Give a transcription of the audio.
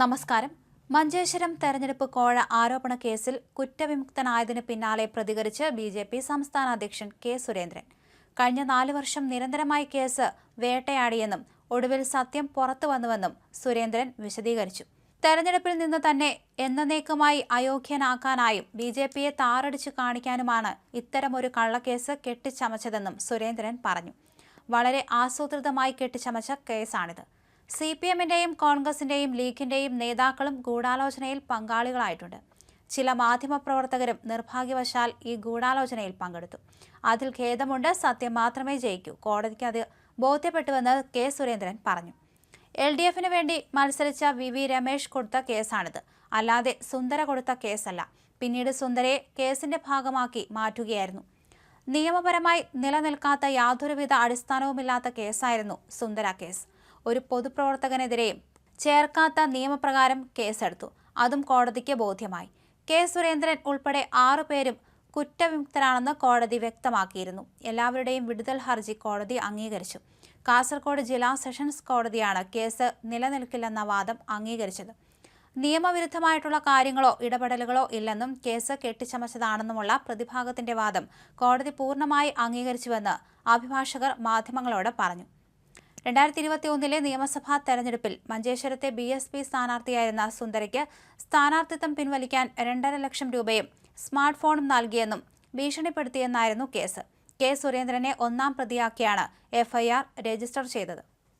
നമസ്കാരം. മഞ്ചേശ്വരം തെരഞ്ഞെടുപ്പ് കോഴ ആരോപണ കേസിൽ കുറ്റവിമുക്തനായതിനു പിന്നാലെ പ്രതികരിച്ച് ബി ജെ പി സംസ്ഥാന അധ്യക്ഷൻ കെ സുരേന്ദ്രൻ. കഴിഞ്ഞ നാല് വർഷം നിരന്തരമായി കേസ് വേട്ടയാടിയെന്നും ഒടുവിൽ സത്യം പുറത്തു വന്നുവെന്നും സുരേന്ദ്രൻ വിശദീകരിച്ചു. തെരഞ്ഞെടുപ്പിൽ നിന്ന് തന്നെ എന്നേക്കുമായി അയോഗ്യനാക്കാനായും ബി ജെ പിയെ താറടിച്ചു കാണിക്കാനുമാണ് ഇത്തരമൊരു കള്ളക്കേസ് കെട്ടിച്ചമച്ചതെന്നും സുരേന്ദ്രൻ പറഞ്ഞു. വളരെ ആസൂത്രിതമായി കെട്ടിച്ചമച്ച കേസാണിത്. സി പി എമ്മിന്റെയും കോൺഗ്രസിന്റെയും ലീഗിന്റെയും നേതാക്കളും ഗൂഢാലോചനയിൽ പങ്കാളികളായിട്ടുണ്ട്. ചില മാധ്യമപ്രവർത്തകരും നിർഭാഗ്യവശാൽ ഈ ഗൂഢാലോചനയിൽ പങ്കെടുത്തു. അതിൽ ഖേദമുണ്ട് സത്യം മാത്രമേ ജയിക്കൂ. കോടതിക്ക് അത് ബോധ്യപ്പെട്ടുവെന്ന് കെ. സുരേന്ദ്രൻ പറഞ്ഞു. എൽ ഡി എഫിന് വേണ്ടി മത്സരിച്ച വി വി രമേശ് കൊടുത്ത കേസാണിത്. അല്ലാതെ സുന്ദര കൊടുത്ത കേസല്ല. പിന്നീട് സുന്ദരയെ കേസിന്റെ ഭാഗമാക്കി മാറ്റുകയായിരുന്നു. നിയമപരമായി നിലനിൽക്കാത്ത യാതൊരുവിധ അടിസ്ഥാനവുമില്ലാത്ത കേസായിരുന്നു സുന്ദര കേസ്. ഒരു പൊതുപ്രവർത്തകനെതിരെയും ചേർക്കാത്ത നിയമപ്രകാരം കേസെടുത്തു. അതും കോടതിക്ക് ബോധ്യമായി. കെ. സുരേന്ദ്രൻ ഉൾപ്പെടെ ആറു പേരും കുറ്റവിമുക്തരാണെന്ന് കോടതി വ്യക്തമാക്കിയിരുന്നു. എല്ലാവരുടെയും വിടുതൽ ഹർജി കോടതി അംഗീകരിച്ചു. കാസർഗോഡ് ജില്ലാ സെഷൻസ് കോടതിയാണ് കേസ് നിലനിൽക്കില്ലെന്ന വാദം അംഗീകരിച്ചത്. നിയമവിരുദ്ധമായിട്ടുള്ള കാര്യങ്ങളോ ഇടപെടലുകളോ ഇല്ലെന്നും കേസ് കെട്ടിച്ചമച്ചതാണെന്നുമുള്ള പ്രതിഭാഗത്തിന്റെ വാദം കോടതി പൂർണമായി അംഗീകരിച്ചുവെന്ന് അഭിഭാഷകർ മാധ്യമങ്ങളോട് പറഞ്ഞു. രണ്ടായിരത്തി ഇരുപത്തി ഒന്നിലെ നിയമസഭാ തെരഞ്ഞെടുപ്പിൽ മഞ്ചേശ്വരത്തെ ബി എസ് പി സ്ഥാനാർത്ഥിയായിരുന്ന സുന്ദരയ്ക്ക് സ്ഥാനാർത്ഥിത്വം പിൻവലിക്കാൻ രണ്ടര ലക്ഷം രൂപയും സ്മാർട്ട് ഫോണും നൽകിയെന്നും ഭീഷണിപ്പെടുത്തിയെന്നായിരുന്നു കേസ്. കെ. സുരേന്ദ്രനെ ഒന്നാം പ്രതിയാക്കിയാണ് എഫ്ഐആർ രജിസ്റ്റർ ചെയ്തത്.